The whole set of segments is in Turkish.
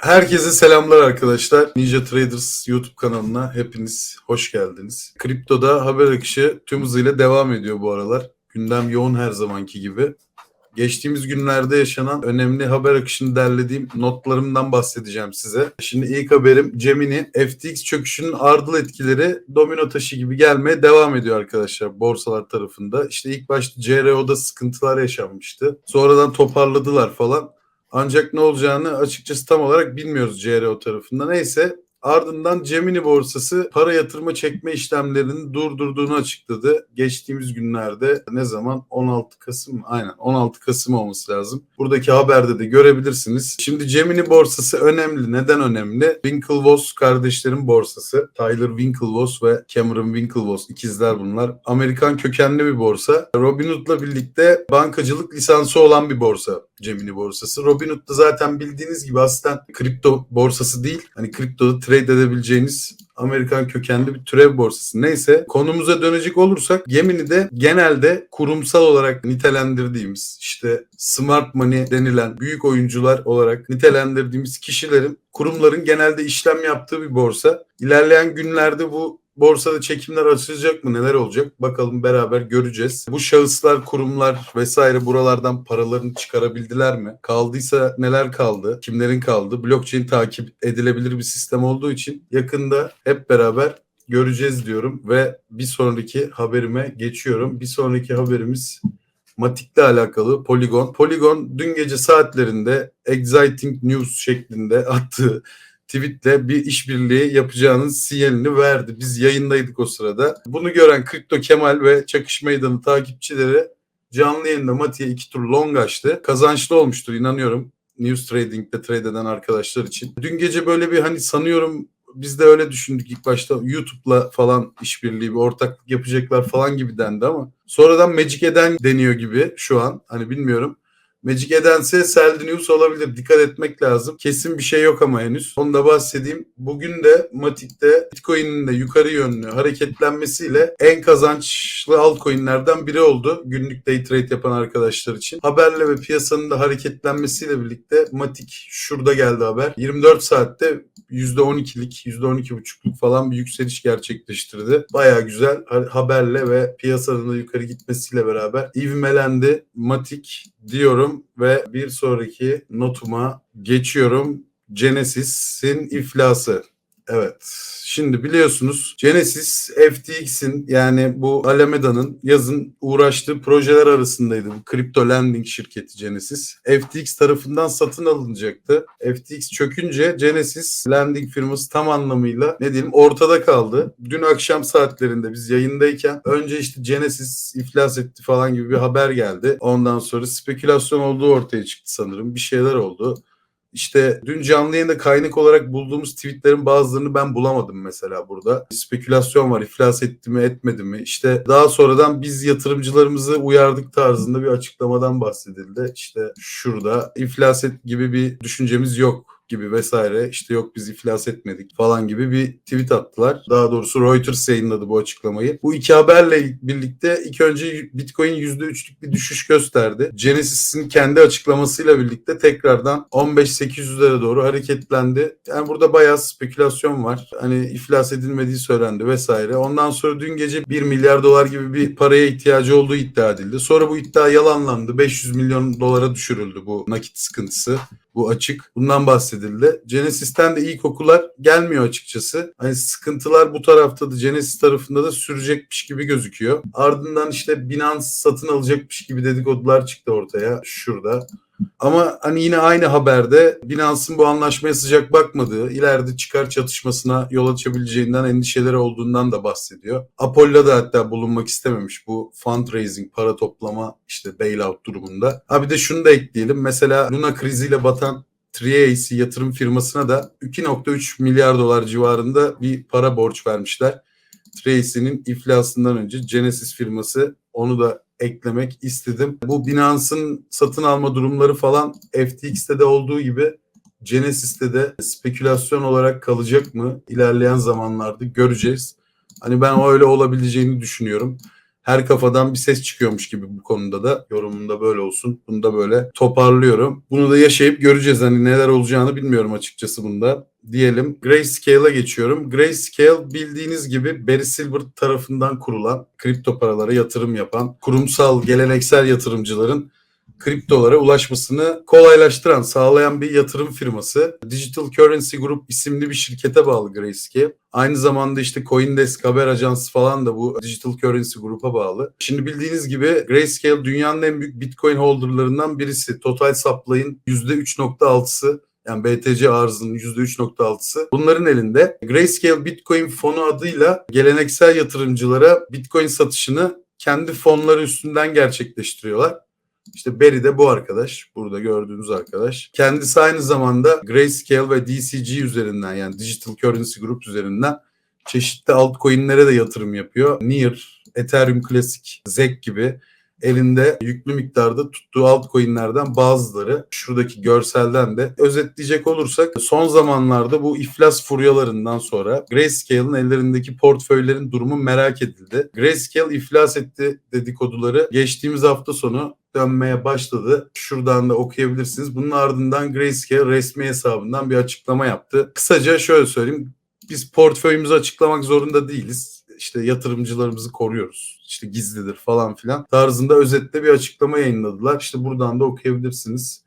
Herkese selamlar arkadaşlar. Ninja Traders YouTube kanalına hepiniz hoş geldiniz. Kriptoda haber akışı tüm hızıyla devam ediyor bu aralar. Gündem yoğun her zamanki gibi. Geçtiğimiz günlerde yaşanan önemli haber akışını derlediğim notlarımdan bahsedeceğim size. Şimdi ilk haberim Gemini FTX çöküşünün ardıl etkileri domino taşı gibi gelmeye devam ediyor arkadaşlar borsalar tarafında. İşte ilk başta CRO'da sıkıntılar yaşanmıştı. Sonradan toparladılar falan. Ancak ne olacağını açıkçası tam olarak bilmiyoruz CRO tarafında. Neyse ardından Gemini borsası para yatırma çekme işlemlerini durdurduğunu açıkladı. Geçtiğimiz günlerde ne zaman 16 Kasım? Aynen 16 Kasım olması lazım. Buradaki haberde de görebilirsiniz. Şimdi Gemini borsası önemli. Neden önemli? Winklevoss kardeşlerin borsası. Tyler Winklevoss ve Cameron Winklevoss ikizler bunlar. Amerikan kökenli bir borsa. Robinhood'la birlikte bankacılık lisansı olan bir borsa. Gemini borsası. Robinhood da zaten bildiğiniz gibi aslında kripto borsası değil. Hani kriptoda trade edebileceğiniz Amerikan kökenli bir türev borsası. Neyse konumuza dönecek olursak Gemini'de genelde kurumsal olarak nitelendirdiğimiz işte smart money denilen büyük oyuncular olarak nitelendirdiğimiz kişilerin kurumların genelde işlem yaptığı bir borsa. İlerleyen günlerde bu borsada çekimler açılacak mı neler olacak bakalım beraber göreceğiz. Bu şahıslar, kurumlar vesaire buralardan paralarını çıkarabildiler mi? Kaldıysa neler kaldı? Kimlerin kaldı? Blockchain takip edilebilir bir sistem olduğu için yakında hep beraber göreceğiz diyorum ve bir sonraki haberime geçiyorum. Bir sonraki haberimiz Matik'le alakalı Polygon. Polygon dün gece saatlerinde exciting news şeklinde attığı tweetle bir işbirliği yapacağının sinyalini verdi. Biz yayındaydık o sırada. Bunu gören Kripto Kemal ve Çakış Meydanı takipçileri canlı yayında Mati'ye iki tur long açtı. Kazançlı olmuştur inanıyorum. News Trading'de trade eden arkadaşlar için. Dün gece böyle bir hani sanıyorum biz de öyle düşündük ilk başta YouTube'la falan işbirliği bir ortaklık yapacaklar falan gibi dendi ama sonradan Magic Eden deniyor gibi şu an hani bilmiyorum. Magic Edense Seld News olabilir. Dikkat etmek lazım. Kesin bir şey yok ama henüz. Onu da bahsedeyim. Bugün de Matik'te Bitcoin'in de yukarı yönlü hareketlenmesiyle en kazançlı altcoin'lerden biri oldu. Günlük day trade yapan arkadaşlar için. Haberle ve piyasanın da hareketlenmesiyle birlikte Matik şurada geldi haber. 24 saatte %12'lik, %12,5'luk falan bir yükseliş gerçekleştirdi. Baya güzel haberle ve piyasanın da yukarı gitmesiyle beraber ivmelendi. Matik diyorum ve bir sonraki notuma geçiyorum. Genesis'in iflası. Evet. Şimdi biliyorsunuz Genesis FTX'in yani bu Alameda'nın yazın uğraştığı projeler arasındaydı. Bu kripto lending şirketi Genesis. FTX tarafından satın alınacaktı. FTX çökünce Genesis lending firması tam anlamıyla ne diyelim ortada kaldı. Dün akşam saatlerinde biz yayındayken önce işte Genesis iflas etti falan gibi bir haber geldi. Ondan sonra spekülasyon olduğu ortaya çıktı sanırım. Bir şeyler oldu. İşte dün canlı yayında kaynak olarak bulduğumuz tweetlerin bazılarını ben bulamadım mesela burada. Spekülasyon var iflas etti mi etmedi mi? İşte daha sonradan biz yatırımcılarımızı uyardık tarzında bir açıklamadan bahsedildi. İşte şurada iflas et gibi bir düşüncemiz yok gibi vesaire işte yok biz iflas etmedik falan gibi bir tweet attılar. Daha doğrusu Reuters yayınladı bu açıklamayı. Bu iki haberle birlikte ilk önce Bitcoin %3'lük bir düşüş gösterdi. Genesis'in kendi açıklamasıyla birlikte tekrardan 15-800'lere doğru hareketlendi. Yani burada bayağı spekülasyon var. Hani iflas edilmediği söylendi vesaire. Ondan sonra dün gece 1 milyar dolar gibi bir paraya ihtiyacı olduğu iddia edildi. Sonra bu iddia yalanlandı. 500 milyon dolara düşürüldü bu nakit sıkıntısı. Bu açık. Bundan bahsedildi. Genesis'ten de ilk okullar gelmiyor açıkçası. Hani sıkıntılar bu tarafta da Genesis tarafında da sürecekmiş gibi gözüküyor. Ardından işte Binance satın alacakmış gibi dedikodular çıktı ortaya şurada. Ama hani yine aynı haberde Binance'ın bu anlaşmaya sıcak bakmadığı, ileride çıkar çatışmasına yol açabileceğinden endişeleri olduğundan da bahsediyor. Apollo da hatta bulunmak istememiş bu fundraising, para toplama işte bailout durumunda. Ha bir de şunu da ekleyelim. Mesela Luna kriziyle batan Triace yatırım firmasına da 2.3 milyar dolar civarında bir para borç vermişler. Tracy'nin iflasından önce Genesis firması onu da eklemek istedim. Bu Binance'ın satın alma durumları falan FTX'te de olduğu gibi Genesis'te de spekülasyon olarak kalacak mı? İlerleyen zamanlarda göreceğiz. Hani ben öyle olabileceğini düşünüyorum. Her kafadan bir ses çıkıyormuş gibi bu konuda da yorumunda böyle olsun. Bunu da böyle toparlıyorum. Bunu da yaşayıp göreceğiz. Hani neler olacağını bilmiyorum açıkçası bunda. Diyelim Grayscale'a geçiyorum. Grayscale bildiğiniz gibi Barry Silbert tarafından kurulan kripto paralara yatırım yapan kurumsal geleneksel yatırımcıların kriptolara ulaşmasını kolaylaştıran, sağlayan bir yatırım firması. Digital Currency Group isimli bir şirkete bağlı Grayscale. Aynı zamanda işte Coindesk haber ajansı falan da bu Digital Currency Group'a bağlı. Şimdi bildiğiniz gibi Grayscale dünyanın en büyük Bitcoin holderlarından birisi. Total supply'ın %3.6'sı yani BTC arzının %3.6'sı bunların elinde. Grayscale Bitcoin fonu adıyla geleneksel yatırımcılara Bitcoin satışını kendi fonları üstünden gerçekleştiriyorlar. İşte Barry de bu arkadaş. Burada gördüğünüz arkadaş. Kendisi aynı zamanda Grayscale ve DCG üzerinden yani Digital Currency Group üzerinden çeşitli altcoin'lere de yatırım yapıyor. Near, Ethereum Classic, ZEC gibi elinde yüklü miktarda tuttuğu altcoin'lerden bazıları şuradaki görselden de özetleyecek olursak son zamanlarda bu iflas furyalarından sonra Grayscale'ın ellerindeki portföylerin durumu merak edildi. Grayscale iflas etti dedikoduları geçtiğimiz hafta sonu dönmeye başladı. Şuradan da okuyabilirsiniz. Bunun ardından Grayscale resmi hesabından bir açıklama yaptı. Kısaca şöyle söyleyeyim. Biz portföyümüzü açıklamak zorunda değiliz. İşte yatırımcılarımızı koruyoruz. İşte gizlidir falan filan tarzında özetle bir açıklama yayınladılar. İşte buradan da okuyabilirsiniz.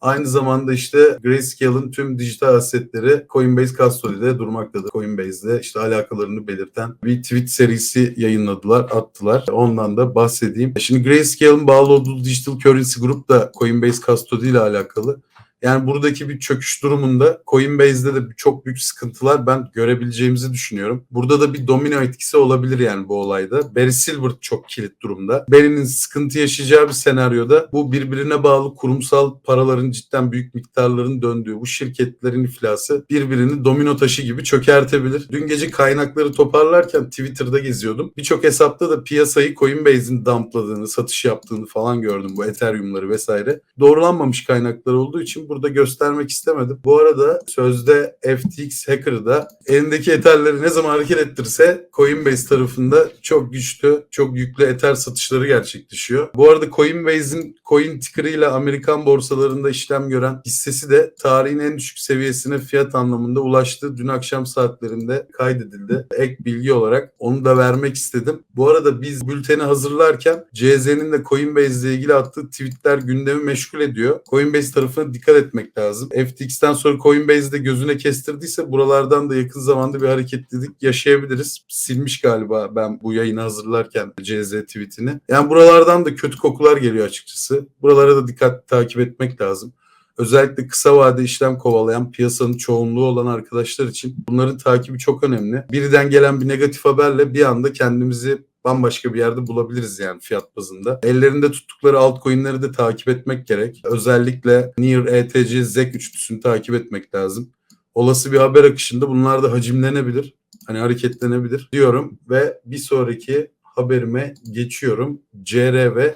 Aynı zamanda işte Grayscale'ın tüm dijital asetleri Coinbase Custody'de durmaktadır. Coinbase'de işte alakalarını belirten bir tweet serisi yayınladılar, attılar. Ondan da bahsedeyim. Şimdi Grayscale'ın bağlı olduğu Digital Currency Group da Coinbase Custody ile alakalı. Yani buradaki bir çöküş durumunda Coinbase'de de çok büyük sıkıntılar ben görebileceğimizi düşünüyorum. Burada da bir domino etkisi olabilir yani bu olayda. Barry Silbert çok kilit durumda. Barry'nin sıkıntı yaşayacağı bir senaryoda bu birbirine bağlı kurumsal paraların cidden büyük miktarların döndüğü bu şirketlerin iflası birbirini domino taşı gibi çökertebilir. Dün gece kaynakları toparlarken Twitter'da geziyordum. Birçok hesapta da piyasayı Coinbase'in dumpladığını, satış yaptığını falan gördüm bu Ethereum'ları vesaire. Doğrulanmamış kaynaklar olduğu için burada göstermek istemedim. Bu arada sözde FTX hacker'da elindeki etherleri ne zaman hareket ettirse Coinbase tarafında çok güçlü, çok yüklü ether satışları gerçekleşiyor. Bu arada Coinbase'in coin ticker'ıyla Amerikan borsalarında işlem gören hissesi de tarihin en düşük seviyesine fiyat anlamında ulaştı. Dün akşam saatlerinde kaydedildi. Ek bilgi olarak onu da vermek istedim. Bu arada biz bülteni hazırlarken CZ'nin de Coinbase ile ilgili attığı tweetler gündemi meşgul ediyor. Coinbase tarafına dikkat etmek lazım. FTX'ten sonra Coinbase'de gözüne kestirdiyse buralardan da yakın zamanda bir hareketlilik yaşayabiliriz. Silmiş galiba ben bu yayını hazırlarken CZ tweetini. Yani buralardan da kötü kokular geliyor açıkçası. Buralara da dikkat takip etmek lazım. Özellikle kısa vade işlem kovalayan piyasanın çoğunluğu olan arkadaşlar için bunların takibi çok önemli. Birden gelen bir negatif haberle bir anda kendimizi bambaşka bir yerde bulabiliriz yani fiyat bazında. Ellerinde tuttukları altcoin'leri de takip etmek gerek. Özellikle Near, ETC, ZEC üçlüsünü takip etmek lazım. Olası bir haber akışında bunlar da hacimlenebilir. Hani hareketlenebilir diyorum ve bir sonraki haberime geçiyorum. CRV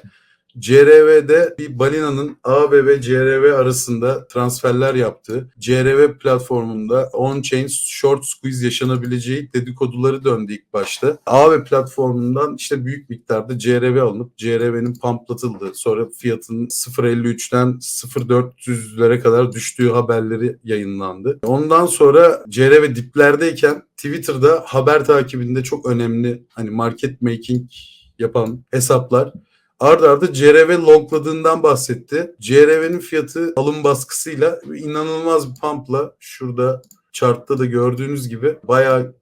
CRV'de bir balinanın AB ve CRV arasında transferler yaptığı, CRV platformunda on-chain short squeeze yaşanabileceği dedikoduları döndü ilk başta. AB platformundan işte büyük miktarda CRV alınıp CRV'nin pumplatıldığı, sonra fiyatın 0.53'ten 0.400'lere kadar düştüğü haberleri yayınlandı. Ondan sonra CRV diplerdeyken Twitter'da haber takibinde çok önemli hani market making yapan hesaplar Arda arda CRV longladığından bahsetti. CRV'nin fiyatı alım baskısıyla inanılmaz bir pumpla şurada chartta da gördüğünüz gibi bayağı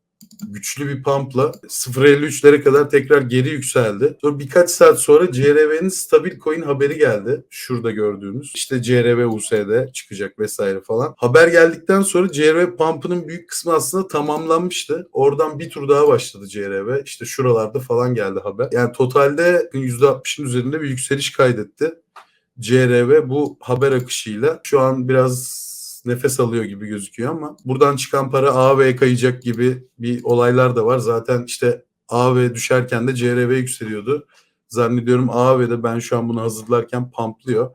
güçlü bir pumpla 0.53'lere kadar tekrar geri yükseldi. Sonra birkaç saat sonra CRV'nin stabil coin haberi geldi. Şurada gördüğünüz. İşte CRV USD çıkacak vesaire falan. Haber geldikten sonra CRV pump'ının büyük kısmı aslında tamamlanmıştı. Oradan bir tur daha başladı CRV. İşte şuralarda falan geldi haber. Yani totalde %60'ın üzerinde bir yükseliş kaydetti. CRV bu haber akışıyla şu an biraz nefes alıyor gibi gözüküyor ama buradan çıkan para AV kayacak gibi bir olaylar da var. Zaten işte AV düşerken de CRV yükseliyordu. Zannediyorum AV'de ben şu an bunu hazırlarken pamplıyor.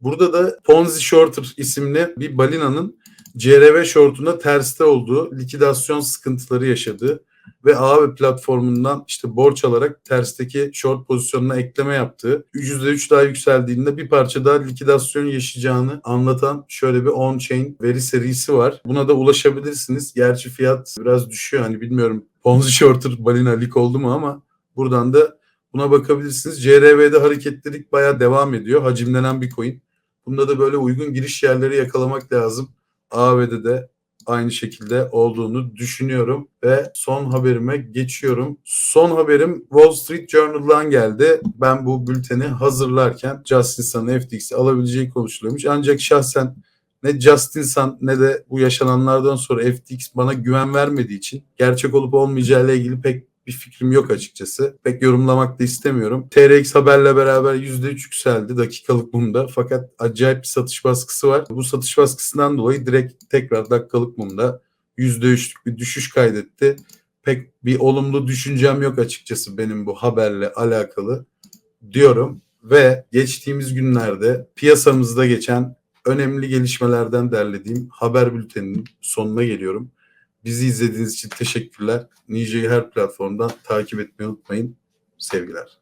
Burada da Ponzi Shorter isimli bir balinanın CRV shortuna terste olduğu, likidasyon sıkıntıları yaşadığı ve Aave platformundan işte borç alarak tersteki short pozisyonuna ekleme yaptığı %3 daha yükseldiğinde bir parça daha likidasyon yaşayacağını anlatan şöyle bir on-chain veri serisi var. Buna da ulaşabilirsiniz. Gerçi fiyat biraz düşüyor. Hani bilmiyorum Ponzi Shorter balina lik oldu mu ama buradan da buna bakabilirsiniz. CRV'de hareketlilik bayağı devam ediyor. Hacimlenen bir coin. Bunda da böyle uygun giriş yerleri yakalamak lazım. AV'de de aynı şekilde olduğunu düşünüyorum ve son haberime geçiyorum. Son haberim Wall Street Journal'dan geldi. Ben bu bülteni hazırlarken Justin Sun'ın FTX'i alabileceği konuşuluyormuş. Ancak şahsen ne Justin Sun ne de bu yaşananlardan sonra FTX bana güven vermediği için gerçek olup olmayacağı ile ilgili pek bir fikrim yok açıkçası. Pek yorumlamak da istemiyorum. TRX haberle beraber %3 yükseldi dakikalık mumda. Fakat acayip bir satış baskısı var. Bu satış baskısından dolayı direkt tekrar dakikalık mumda %3'lük bir düşüş kaydetti. Pek bir olumlu düşüncem yok açıkçası benim bu haberle alakalı diyorum. Ve geçtiğimiz günlerde piyasamızda geçen önemli gelişmelerden derlediğim haber bülteninin sonuna geliyorum. Bizi izlediğiniz için teşekkürler. Nice'yi her platformdan takip etmeyi unutmayın. Sevgiler.